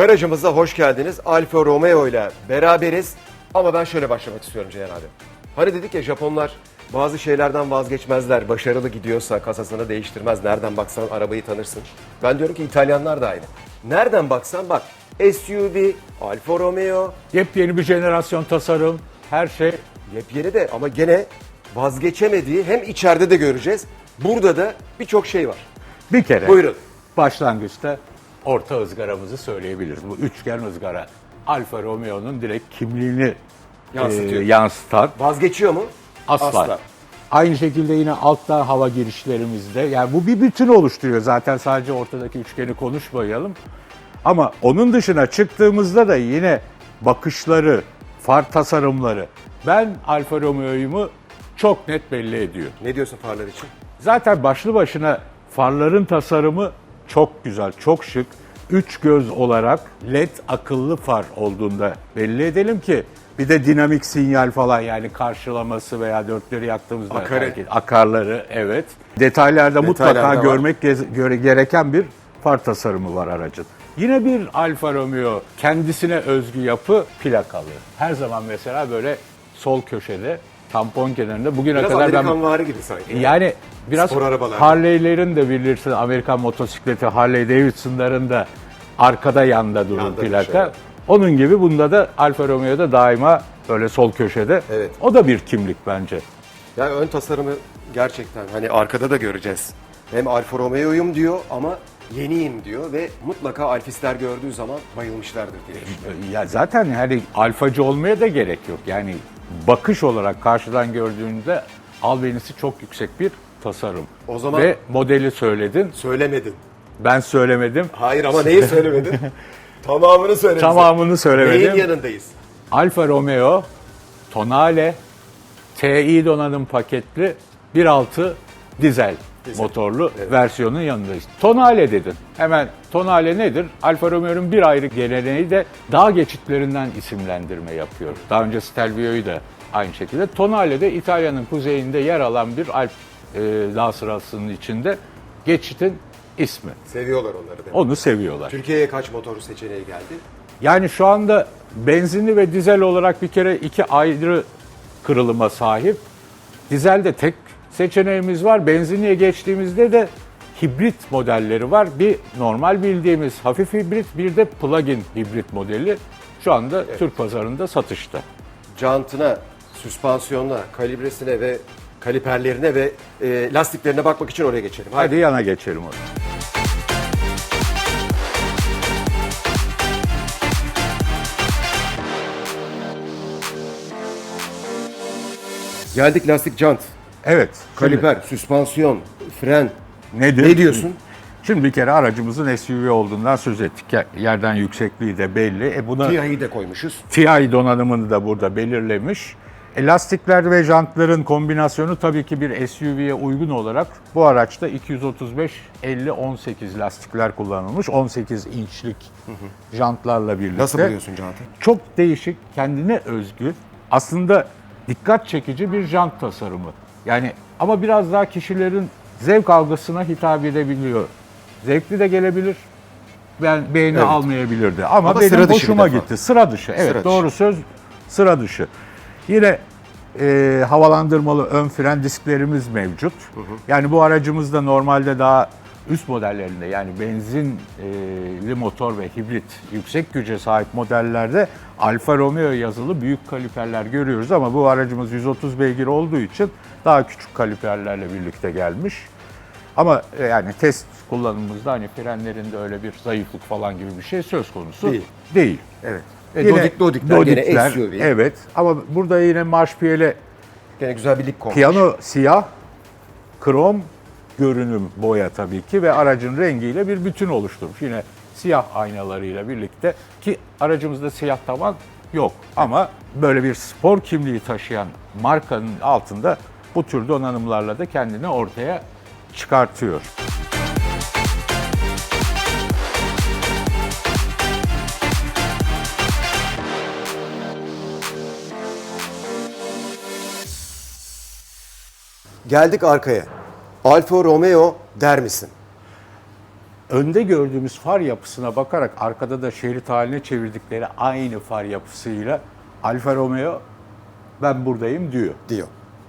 Garajımıza hoş geldiniz. Alfa Romeo ile beraberiz. Ama ben şöyle başlamak istiyorum Ceyhan abi. Hani dedik ya Japonlar bazı şeylerden vazgeçmezler. Başarılı gidiyorsa kasasını değiştirmez. Nereden baksan arabayı tanırsın. Ben diyorum ki İtalyanlar da aynı. Nereden baksan bak SUV, Alfa Romeo, Yepyeni bir jenerasyon tasarım, her şey yepyeni de ama gene vazgeçemediği hem içeride de göreceğiz. Burada da birçok şey var. bir kere Buyurun. başlangıçta orta ızgaramızı söyleyebiliriz. Bu üçgen ızgara Alfa Romeo'nun direkt kimliğini Yansıtıyor. e, yansıtan Vazgeçiyor mu? asla. Asla. Aynı şekilde yine altta hava girişlerimizde yani bu bir bütün oluşturuyor. Zaten sadece ortadaki üçgeni konuşmayalım. Ama onun dışına çıktığımızda da yine bakışları, far tasarımları ben Alfa Romeo'yu çok net belli ediyor. Ne diyorsun farlar için? Zaten başlı başına farların tasarımı çok güzel, çok şık. Üç göz olarak LED akıllı far olduğunda belli edelim ki bir de dinamik sinyal falan yani karşılaması veya dörtleri yaktığımızda Akarı. hareket- akarları evet. Detaylarda mutlaka Detaylarda var. görmek göre gereken bir far tasarımı var aracın. Yine bir Alfa Romeo kendisine özgü yapı plakalı. Her zaman mesela böyle sol köşede tampon kenarında bugüne Biraz kadar ben Amerikan vari gibi sanki. yani biraz Spor arabalar. Harley'lerin de bilirsin Amerikan motosikleti Harley Davidson'ların da arkada yanda durur Yanda plaka. düşer. Onun gibi bunda da Alfa Romeo'da daima böyle sol köşede. Evet. O da bir kimlik bence. Yani ön tasarımı gerçekten hani arkada da göreceğiz. Hem Alfa Romeo'yum diyor ama yeniyim diyor ve mutlaka Alfisler gördüğü zaman bayılmışlardır diye düşünüyorum. Ya zaten hani alfacı olmaya da gerek yok. Yani bakış olarak karşıdan gördüğünde albenisi çok yüksek bir tasarım. O zaman- Ve modeli söyledin. Söylemedin. Ben söylemedim. Hayır ama neyi söylemedin? Tamamını söyledin. Tamamını söylemedim. Neyin yanındayız? Alfa Romeo Tonale TI donanım paketli 1.6 dizel, motorlu versiyonun yanındayız. Tonale dedin. Hemen Tonale nedir? Alfa Romeo'nun bir ayrı geleneği de dağ geçitlerinden isimlendirme yapıyor. Daha önce Stelvio'yu da aynı şekilde. Tonale de İtalya'nın kuzeyinde yer alan bir Alp e, dağ sırasının içinde geçitin ismi. Seviyorlar onları da. Onu seviyorlar. Türkiye'ye kaç motor seçeneği geldi? Yani şu anda benzinli ve dizel olarak bir kere iki ayrı kırılıma sahip. Dizelde tek seçeneğimiz var. Benzinliye geçtiğimizde de hibrit modelleri var. Bir normal bildiğimiz hafif hibrit, bir de plug-in hibrit modeli şu anda Türk pazarında satışta. Jantına, süspansiyonuna, kalibresine ve kaliperlerine ve e, lastiklerine bakmak için oraya geçelim. Hadi yana geçelim oraya. Geldik lastik jant, Evet. kaliper, süspansiyon, fren. Nedir? Ne diyorsun? Şimdi bir kere aracımızın SUV olduğundan söz ettik. Yerden yüksekliği de belli. E buna TI'yi de koymuşuz. TI donanımını da burada belirlemiş. E, lastikler ve jantların kombinasyonu tabii ki bir SUV'ye uygun olarak bu araçta 235 50 18 lastikler kullanılmış. 18 inçlik jantlarla birlikte. Nasıl buluyorsun jantı? Çok değişik, kendine özgü. Aslında dikkat çekici bir jant tasarımı. Yani ama biraz daha kişilerin zevk algısına hitap edebiliyor. Zevkli de gelebilir. Ben beğeni Evet. almayabilirdi ama, Ama benim sıra dışı bir hoşuma defa. gitti. Sıra dışı. Evet Sıra dışı. doğru söz sıra dışı. Yine e, havalandırmalı ön fren disklerimiz mevcut. Yani bu aracımızda normalde daha üst modellerinde yani benzinli motor ve hibrit yüksek güce sahip modellerde Alfa Romeo yazılı büyük kaliperler görüyoruz ama bu aracımız 130 beygir olduğu için daha küçük kaliperlerle birlikte gelmiş. Ama e, yani test kullanımımızda hani frenlerinde öyle bir zayıflık falan gibi bir şey söz konusu Değil. değil. Evet. E, Dodik Dodikler SUV. Evet ama burada yine marş piyele Gene güzel bir lik konmuş. piyano siyah, krom görünüm boya tabii ki ve aracın rengiyle bir bütün oluşturmuş. Yine siyah aynalarıyla birlikte ki aracımızda siyah tavan yok ama böyle bir spor kimliği taşıyan markanın altında bu tür donanımlarla da kendini ortaya çıkartıyor. Geldik arkaya. Alfa Romeo der misin? önde gördüğümüz far yapısına bakarak arkada da şerit haline çevirdikleri aynı far yapısıyla Alfa Romeo ben buradayım diyor. diyor.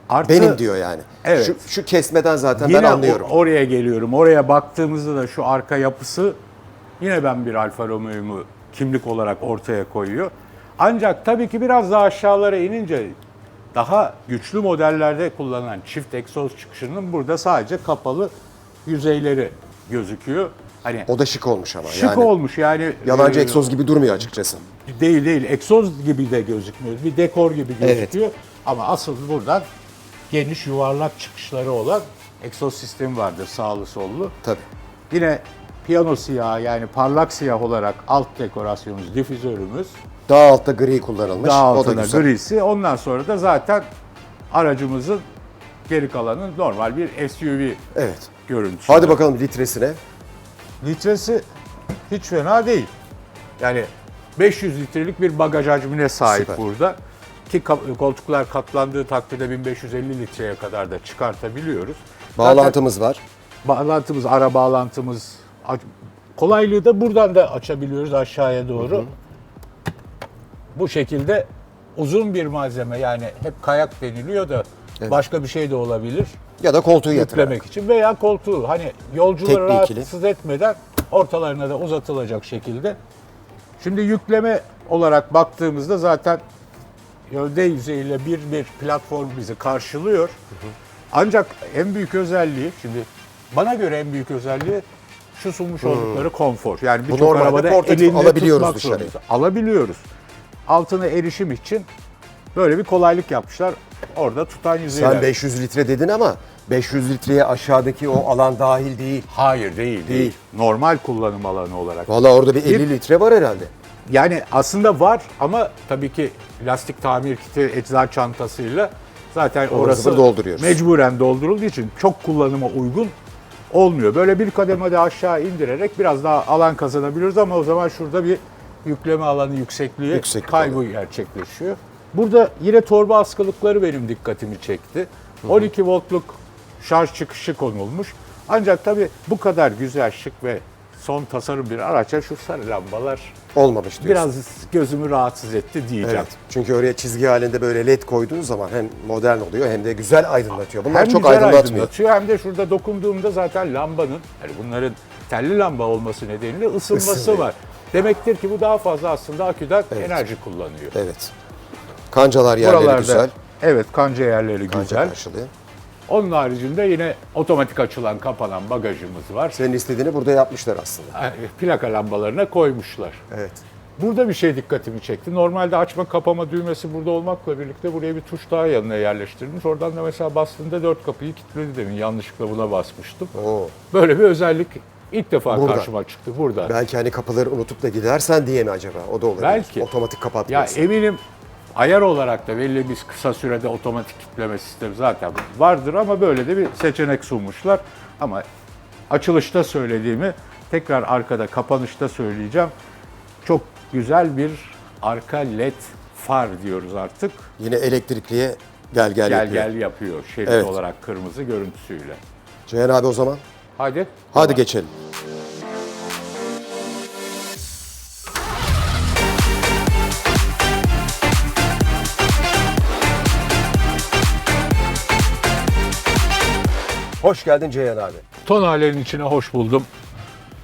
Artı, Benim diyor yani. Evet. Şu, şu kesmeden zaten Yine ben anlıyorum. o- oraya geliyorum. Oraya baktığımızda da şu arka yapısı yine ben bir Alfa Romeo'mu kimlik olarak ortaya koyuyor. Ancak tabii ki biraz daha aşağılara inince daha güçlü modellerde kullanılan çift egzoz çıkışının burada sadece kapalı yüzeyleri gözüküyor. Hani o da şık olmuş ama. şık yani. olmuş yani. Yalancı e, egzoz gibi durmuyor açıkçası. Değil değil. Egzoz gibi de gözükmüyor. Bir dekor gibi Evet. gözüküyor. Ama asıl buradan geniş yuvarlak çıkışları olan egzoz sistemi vardır sağlı sollu. Tabii. Yine piyano siyah yani parlak siyah olarak alt dekorasyonumuz, difüzörümüz. Daha altta gri kullanılmış. Daha o da altına güzel. grisi. Ondan sonra da zaten aracımızın geri kalanı normal bir SUV Evet. görüntüsü. Hadi bakalım litresine. Litresi hiç fena değil. Yani 500 litrelik bir bagaj hacmine sahip Süper. burada. Ki ka- koltuklar katlandığı takdirde 1550 litreye kadar da çıkartabiliyoruz. Zaten Bağlantımız var. bağlantımız, ara bağlantımız a- kolaylığı da buradan da açabiliyoruz aşağıya doğru. Bu şekilde uzun bir malzeme yani hep kayak deniliyor da başka bir şey de olabilir Ya da koltuğu yüklemek için veya koltuğu hani yolcuları rahatsız etmeden ortalarına da uzatılacak şekilde. Şimdi yükleme olarak baktığımızda zaten gövde yüzeyiyle bir bir platform bizi karşılıyor. Ancak en büyük özelliği şimdi bana göre en büyük özelliği şu sunmuş oldukları konfor. Yani birçok arabada elinde alabiliyoruz tutmak dışarıya. zorundayız. Alabiliyoruz. Altına erişim için böyle bir kolaylık yapmışlar. Orada tutan yüzeyler. Sen 500 litre dedin ama 500 litreye aşağıdaki o alan dahil değil. Hayır değil, değil. Değil. Normal kullanım alanı olarak. Vallahi orada bir 50 litre var herhalde. Yani aslında var ama tabii ki lastik tamir kiti ecza çantasıyla zaten orası zıvır dolduruyoruz. mecburen doldurulduğu için çok kullanıma uygun olmuyor. Böyle bir kademe de aşağı indirerek biraz daha alan kazanabiliyoruz ama o zaman şurada bir yükleme alanı yüksekliği Yükseklik kaybı oluyor. gerçekleşiyor. Burada yine torba askılıkları benim dikkatimi çekti. 12 voltluk şarj çıkışı konulmuş. Ancak tabii bu kadar güzel, şık ve son tasarım bir araça şu sarı lambalar Olmamış diyorsun. biraz gözümü rahatsız etti diyeceğim. Evet. Çünkü oraya çizgi halinde böyle led koyduğun zaman hem modern oluyor hem de güzel aydınlatıyor. Bunlar Hem çok güzel aydınlatmıyor. aydınlatıyor hem de şurada dokunduğumda zaten lambanın, yani bunların telli lamba olması nedeniyle ısınması Isınıyor. var. Demektir ki bu daha fazla aslında aküden enerji kullanıyor. Evet. Kancalar yerleri Buralarda güzel. evet kanca yerleri Kanca güzel. karşılıyor. Onun haricinde yine otomatik açılan kapanan bagajımız var. Senin istediğini burada yapmışlar aslında. Plaka lambalarına koymuşlar. Evet. Burada bir şey dikkatimi çekti. Normalde açma kapama düğmesi burada olmakla birlikte buraya bir tuş daha yanına yerleştirilmiş. Oradan da mesela bastığında dört kapıyı kilitledi demin. Yanlışlıkla buna basmıştım. Oo. Böyle bir özellik ilk defa Burada. karşıma çıktı burada. Belki hani kapıları unutup da gidersen diye mi acaba? O da olabilir. Belki. Otomatik ya kapatması. eminim ayar olarak da belli bir kısa sürede otomatik kilitleme sistemi zaten vardır ama böyle de bir seçenek sunmuşlar. Ama açılışta söylediğimi tekrar arkada kapanışta söyleyeceğim. Çok güzel bir arka led far diyoruz artık. Yine elektrikliye gel gel, Gel yapıyor. gel yapıyor şerit Evet. olarak kırmızı görüntüsüyle. Ceyhan abi o zaman. Hadi. Hadi Tamam. geçelim. Hoş geldin Ceyhan abi. Tonalerin içine hoş buldum.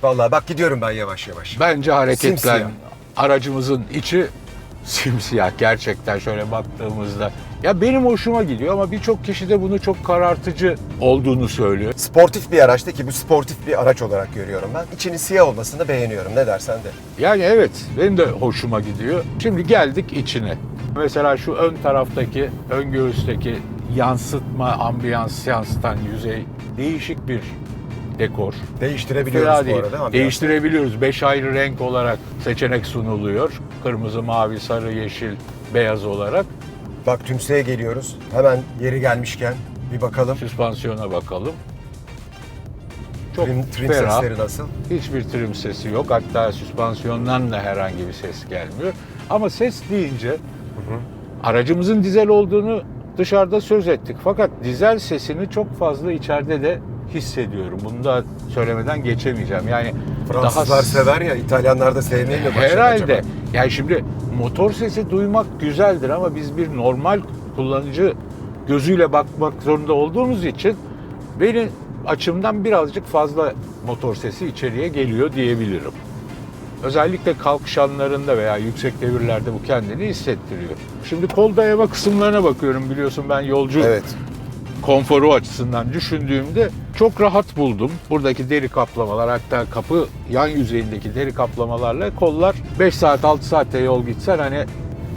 Vallahi bak gidiyorum ben yavaş yavaş. Bence hareketlen. Simsiyah. Aracımızın içi simsiyah gerçekten şöyle baktığımızda. Ya benim hoşuma gidiyor ama birçok kişi de bunu çok karartıcı olduğunu söylüyor. Sportif bir araçtı ki bu sportif bir araç olarak görüyorum ben. İçinin siyah olmasını beğeniyorum ne dersen de. Yani evet benim de hoşuma gidiyor. Şimdi geldik içine. Mesela şu ön taraftaki, ön göğüsteki yansıtma, ambiyans yansıtan yüzey değişik bir dekor. Değiştirebiliyoruz Fena bu değil. arada. Değiştirebiliyoruz. Beş ayrı renk olarak seçenek sunuluyor. Kırmızı, mavi, sarı, yeşil, beyaz olarak. Bak tümseye geliyoruz. Hemen yeri gelmişken bir bakalım. Süspansiyona bakalım. Çok Trim, trim ferah. sesleri nasıl? Hiçbir trim sesi yok. Hatta süspansiyondan da herhangi bir ses gelmiyor. Ama ses deyince aracımızın dizel olduğunu dışarıda söz ettik. Fakat dizel sesini çok fazla içeride de hissediyorum. Bunu da söylemeden geçemeyeceğim. Yani Fransızlar daha sever ya, İtalyanlar da sevmeyi mi Herhalde. acaba? Yani şimdi motor sesi duymak güzeldir ama biz bir normal kullanıcı gözüyle bakmak zorunda olduğumuz için benim açımdan birazcık fazla motor sesi içeriye geliyor diyebilirim. Özellikle kalkış anlarında veya yüksek devirlerde bu kendini hissettiriyor. Şimdi kol dayama kısımlarına bakıyorum biliyorsun ben yolcu Evet. konforu açısından düşündüğümde çok rahat buldum. Buradaki deri kaplamalar hatta kapı yan yüzeyindeki deri kaplamalarla kollar 5 saat 6 saatte yol gitsen hani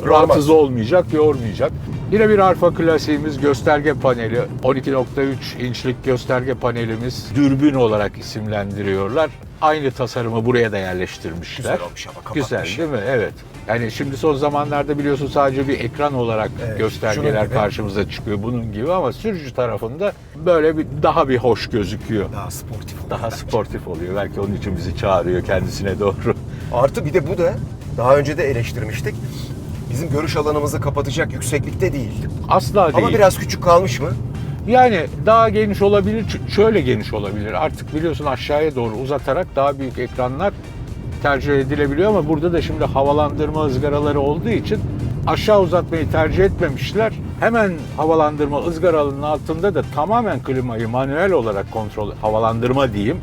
rahatsız olmayacak, yormayacak. Yine bir arfa klasiğimiz gösterge paneli. 12.3 inçlik gösterge panelimiz dürbün olarak isimlendiriyorlar. Aynı tasarımı buraya da yerleştirmişler. Güzel olmuş ama kapatmış. Güzel değil mi? Evet. Yani şimdi son zamanlarda biliyorsun sadece bir ekran olarak Evet, göstergeler karşımıza çıkıyor bunun gibi ama sürücü tarafında böyle bir daha bir hoş gözüküyor. Daha sportif oluyor Daha bence. sportif oluyor. Belki onun için bizi çağırıyor kendisine doğru. Artı bir de bu da daha önce de eleştirmiştik. Bizim görüş alanımızı kapatacak yükseklikte değil. Asla değil. Ama biraz küçük kalmış mı? Yani daha geniş olabilir, şöyle geniş olabilir. Artık biliyorsun aşağıya doğru uzatarak daha büyük ekranlar tercih edilebiliyor ama burada da şimdi havalandırma ızgaraları olduğu için aşağı uzatmayı tercih etmemişler. Hemen havalandırma ızgaralının altında da tamamen klimayı manuel olarak kontrol, havalandırma diyeyim,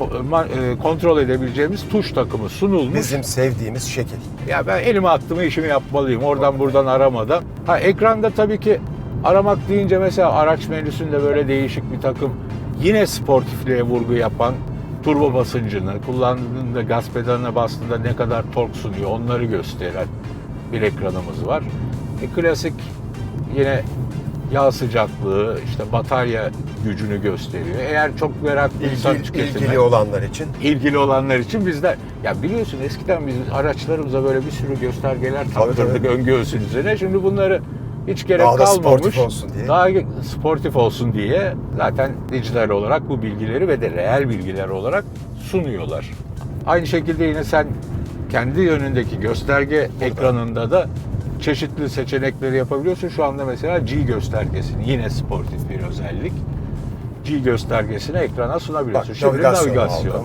e, kontrol edebileceğimiz tuş takımı sunulmuş. Bizim sevdiğimiz şekil. Ya ben elime attığımı işimi yapmalıyım. Oradan buradan aramadan. Ha ekranda tabii ki aramak deyince mesela araç menüsünde böyle değişik bir takım yine sportifliğe vurgu yapan turbo basıncını, kullandığında gaz pedalına bastığında ne kadar tork sunuyor onları gösteren bir ekranımız var. E, klasik yine yağ sıcaklığı, işte batarya gücünü gösteriyor. Eğer çok meraklıysan İlgili, tüketime, ilgili olanlar için. ilgili olanlar için bizler ya biliyorsun eskiden biz araçlarımıza böyle bir sürü göstergeler taktırdık tabii. ön göğsün üzerine. Şimdi bunları hiç gerek Daha da kalmamış. sportif olsun diye. Daha sportif olsun diye zaten dijital olarak bu bilgileri ve de reel bilgiler olarak sunuyorlar. Aynı şekilde yine sen kendi yönündeki gösterge ekranında da çeşitli seçenekleri yapabiliyorsun. Şu anda mesela G göstergesini yine sportif bir özellik. G göstergesini ekrana Bak sunabiliyorsun. Şimdi navigasyon, navigasyon.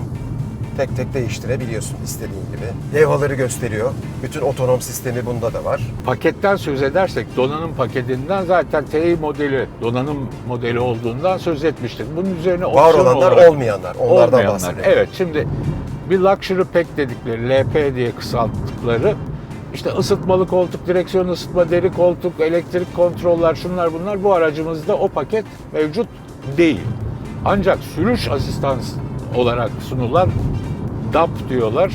Tek tek değiştirebiliyorsun istediğin gibi. Levhaları gösteriyor. Bütün otonom sistemi bunda da var. Paketten söz edersek donanım paketinden zaten TI modeli donanım modeli olduğundan söz etmiştik. Bunun üzerine Var opsiyon olanlar olarak olmayanlar. Onlardan olmayanlar. bahsedelim. Evet şimdi bir luxury pack dedikleri LP diye kısalttıkları işte ısıtmalı koltuk, direksiyon ısıtma, deri koltuk, elektrik kontroller şunlar bunlar bu aracımızda o paket mevcut değil. Ancak sürüş asistan olarak sunulan DAP diyorlar.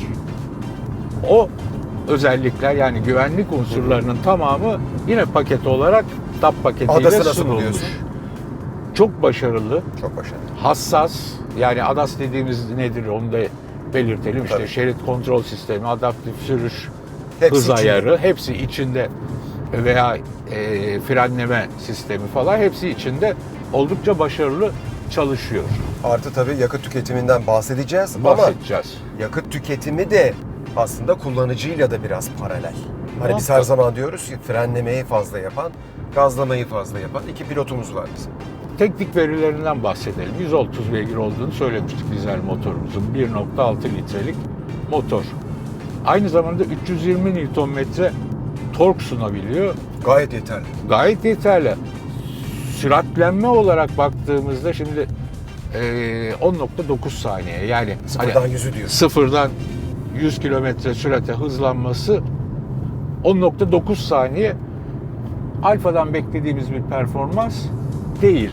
O özellikler yani güvenlik unsurlarının tamamı yine paket olarak DAP paketiyle Adası nasıl sunulmuş. Çok başarılı Çok başarılı. hassas yani ADAS dediğimiz nedir onu da belirtelim. İşte Tabii. şerit kontrol sistemi, adaptif sürüş, Hepsi hız içinde. ayarı hepsi içinde veya e, frenleme sistemi falan hepsi içinde oldukça başarılı çalışıyor. Artı tabii yakıt tüketiminden bahsedeceğiz ama Bahsedeceğiz. yakıt tüketimi de aslında kullanıcıyla da biraz paralel. Hani biz her zaman diyoruz ki frenlemeyi fazla yapan, gazlamayı fazla yapan iki pilotumuz var bizim. Teknik verilerinden bahsedelim. 130 beygir olduğunu söylemiştik dizel motorumuzun. 1.6 litrelik motor. Aynı zamanda 320 Nm tork sunabiliyor. Gayet yeterli. Gayet yeterli. Süratlenme olarak baktığımızda şimdi eee, 10.9 saniye yani Sıfırdan hani yüzü diyorsun. sıfırdan 100 kilometre sürate hızlanması 10.9 saniye Alfa'dan beklediğimiz bir performans değil.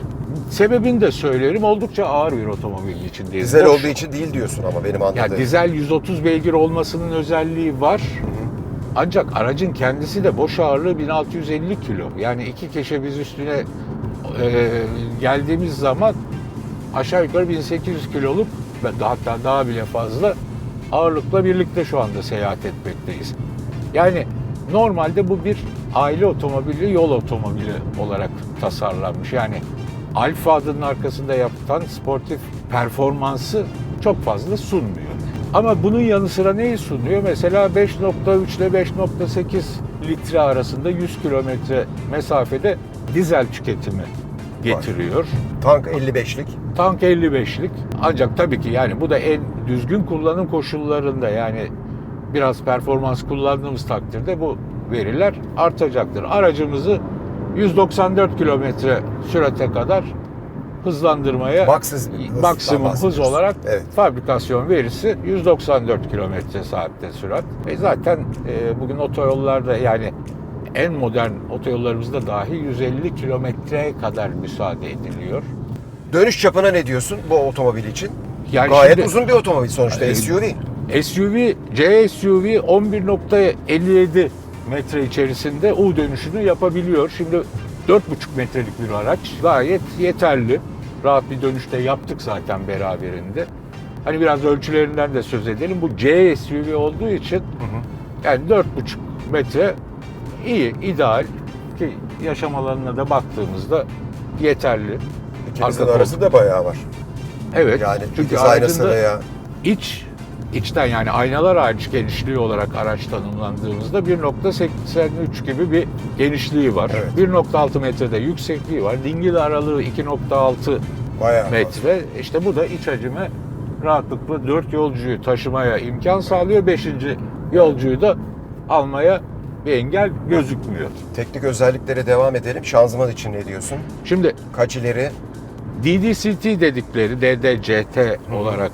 Sebebini de söylerim oldukça ağır bir otomobil içindeyiz. Dizel Boş- olduğu için değil diyorsun ama benim anladığım. ya dizel 130 beygir olmasının özelliği var. Ancak aracın kendisi de boş ağırlığı 1650 kilo. Yani iki kişi biz üstüne e, geldiğimiz zaman aşağı yukarı 1800 kiloluk ve hatta daha bile fazla ağırlıkla birlikte şu anda seyahat etmekteyiz. Yani normalde bu bir aile otomobili, yol otomobili olarak tasarlanmış. Yani Alfa adının arkasında yapılan sportif performansı çok fazla sunmuyor. Ama bunun yanı sıra neyi sunuyor? Mesela 5.3 ile 5.8 litre arasında 100 kilometre mesafede dizel tüketimi getiriyor. Tank 55'lik. Tank 55'lik. Ancak tabii ki yani bu da en düzgün kullanım koşullarında yani biraz performans kullandığımız takdirde bu veriler artacaktır. Aracımızı 194 kilometre sürate kadar hızlandırmaya hızdan maksimum hız olarak Evet. fabrikasyon verisi 194 kilometre saatte sürat. E zaten e, bugün otoyollarda yani en modern otoyollarımızda dahi 150 kilometreye kadar müsaade ediliyor. Dönüş çapına ne diyorsun bu otomobil için? Yani Gayet şimdi- uzun bir otomobil sonuçta SUV. SUV, C SUV 11.57 metre içerisinde U dönüşünü yapabiliyor. Şimdi 4,5 metrelik bir araç gayet yeterli. Rahat bir dönüşte yaptık zaten beraberinde. Hani biraz ölçülerinden de söz edelim. Bu C SUV olduğu için yani 4,5 metre iyi, ideal ki yaşam alanına da baktığımızda yeterli. İkimizin Arka arası da bayağı var. Evet. Yani çünkü aynası veya İç içten yani aynalar hariç genişliği olarak araç tanımlandığımızda 1.83 gibi bir genişliği var. Evet. 1.6 metrede yüksekliği var. Dingil aralığı 2.6 bayağı metre. İşte bu da iç hacime rahatlıkla 4 yolcuyu taşımaya imkan sağlıyor. 5. yolcuyu da almaya bir engel gözükmüyor. Teknik özelliklere devam edelim. Şanzıman için ne diyorsun? Şimdi Kaç ileri? DDCT dedikleri DDCT olarak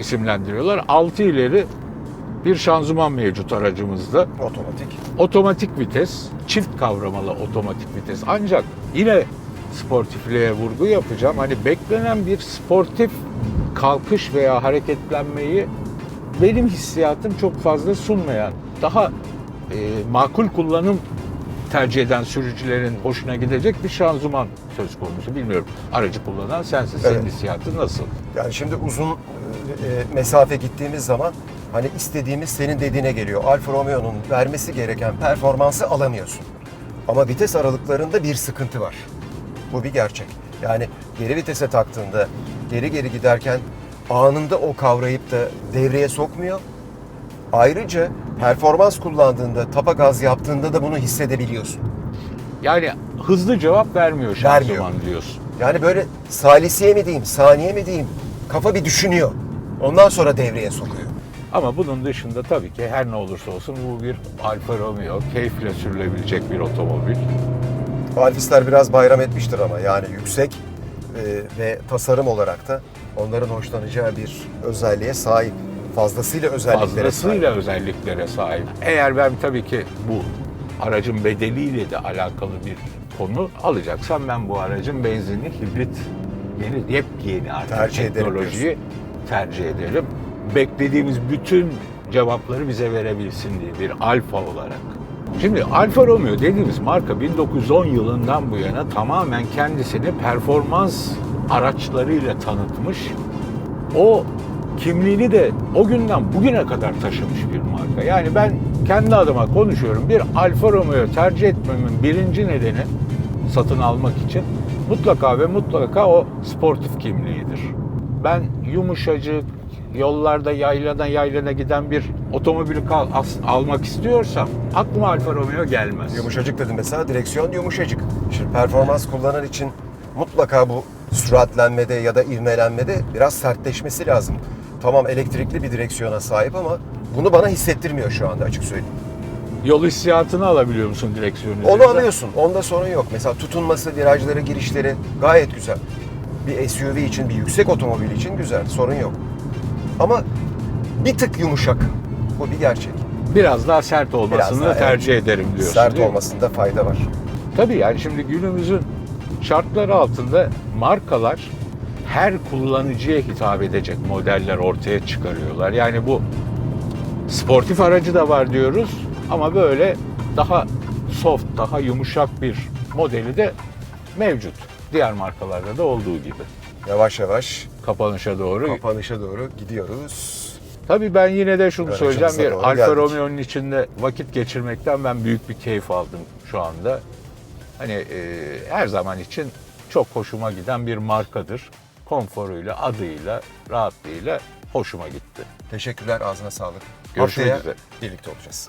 isimlendiriyorlar. 6 ileri bir şanzıman mevcut aracımızda. Otomatik. Otomatik vites, çift kavramalı otomatik vites. Ancak yine sportifliğe vurgu yapacağım. Hani beklenen bir sportif kalkış veya hareketlenmeyi benim hissiyatım çok fazla sunmayan, daha makul kullanım tercih eden sürücülerin hoşuna gidecek bir şanzıman söz konusu. Bilmiyorum aracı kullanan sensin. Senin Evet. hissiyatın nasıl? Yani şimdi uzun e, e, mesafe gittiğimiz zaman hani istediğimiz senin dediğine geliyor. Alfa Romeo'nun vermesi gereken performansı alamıyorsun. Ama vites aralıklarında bir sıkıntı var. Bu bir gerçek. Yani geri vitese taktığında geri geri giderken anında o kavrayıp da devreye sokmuyor. Ayrıca performans kullandığında, tapa gaz yaptığında da bunu hissedebiliyorsun. Yani hızlı cevap vermiyor Vermiyor. şanzıman diyorsun. Yani böyle salisiye mi diyeyim, saniye mi diyeyim, kafa bir düşünüyor. Ondan sonra devreye sokuyor. Ama bunun dışında tabii ki her ne olursa olsun bu bir Alfa Romeo, keyifle sürülebilecek bir otomobil. Alfisler biraz bayram etmiştir ama yani yüksek e, ve tasarım olarak da onların hoşlanacağı bir özelliğe sahip. Fazlasıyla özelliklere Fazlasıyla sahip. özelliklere sahip. Eğer ben tabii ki bu aracın bedeliyle de alakalı bir konu alacaksam ben bu aracın benzinli hibrit yeni yepyeni artık Tercih ederim teknolojiyi tercih ederim. Beklediğimiz bütün cevapları bize verebilsin diye bir alfa olarak. Şimdi Alfa Romeo dediğimiz marka 1910 yılından bu yana tamamen kendisini performans araçlarıyla tanıtmış. O kimliğini de o günden bugüne kadar taşımış bir marka. Yani ben kendi adıma konuşuyorum. Bir Alfa Romeo tercih etmemin birinci nedeni satın almak için mutlaka ve mutlaka o sportif kimliğidir. Ben yumuşacık, yollarda yaylana yaylana giden bir otomobili kal- as- almak istiyorsam aklıma Alfa Romeo gelmez. Yumuşacık dedim mesela direksiyon yumuşacık. Şimdi performans kullanan için mutlaka bu süratlenmede ya da ivmelenmede biraz sertleşmesi lazım. Tamam elektrikli bir direksiyona sahip ama bunu bana hissettirmiyor şu anda açık söyleyeyim. Yol hissiyatını alabiliyor musun direksiyonun Onu alıyorsun. Onda sorun yok. Mesela tutunması, virajları, girişleri gayet güzel. Bir SUV için, bir yüksek otomobil için güzel. Sorun yok. Ama bir tık yumuşak. Bu bir gerçek. Biraz daha sert olmasını Biraz daha, tercih ederim diyorsun. Sert olmasında fayda var. Tabii yani şimdi günümüzün şartları altında markalar her kullanıcıya hitap edecek modeller ortaya çıkarıyorlar. Yani bu sportif aracı da var diyoruz ama böyle daha soft, daha yumuşak bir modeli de mevcut. Diğer markalarda da olduğu gibi. Yavaş yavaş Kapanışa doğru. kapanışa doğru gidiyoruz. Tabii ben yine de şunu söyleyeceğim. Bir Alfa. Romeo'nun içinde vakit geçirmekten ben büyük bir keyif aldım şu anda. Hani e, her zaman için çok hoşuma giden bir markadır. Konforuyla, adıyla, rahatlığıyla hoşuma gitti. Teşekkürler, ağzına sağlık. Görüşmek üzere. birlikte olacağız.